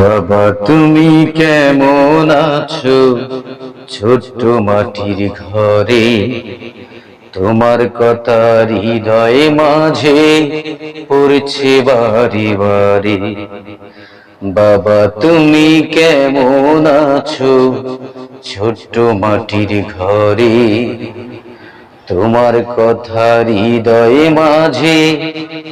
বাবা, তুমি কেমন আছো? ছোট্ট মাটির ঘরে, তোমার কথা হৃদয়ে মাঝে পড়ছে বাড়ি বাড়ি বাবা, তুমি কেমন আছো? ছোট্ট মাটির ঘরে, তোমার কথা হৃদয়ে মাঝে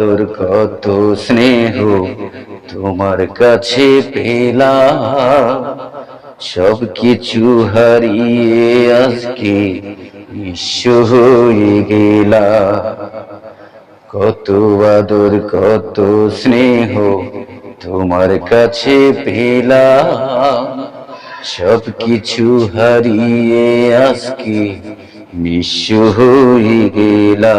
আদর কত স্নেহ তোমার কাছে পেলাম। সব কিছু হারিয়ে আজকে নিঃস্ব হয়ে গেলা কত আদর, কত স্নেহ তোমার কাছে পেলা সব কিছু হারিয়ে আজকে নিঃস্ব হয়ে গেলা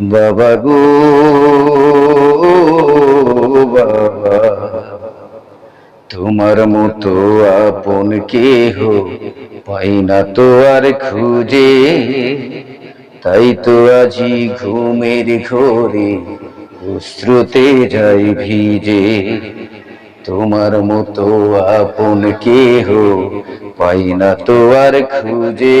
বাবা গো, বাবা। তোমার মতো আপন কেহ পাই না তো আর খুঁজে। তাই তো আজি ঘুমের ঘোরে অশ্রুতে যাই ভিজে। তোমার মতো আপন কেহ পাই না তো আর খুঁজে।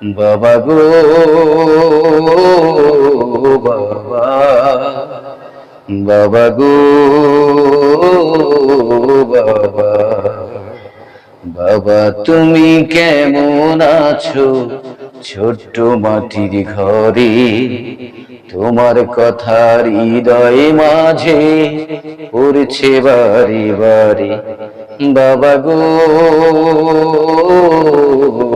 বাবা গো, বাবা। বাবা গো, বাবা। বাবা, তুমি কেমন আছো? ছোট্ট মাটির ঘরে তোমার কথার হৃদয়ে মাঝে পড়ছে বারে বারে। বাবা গো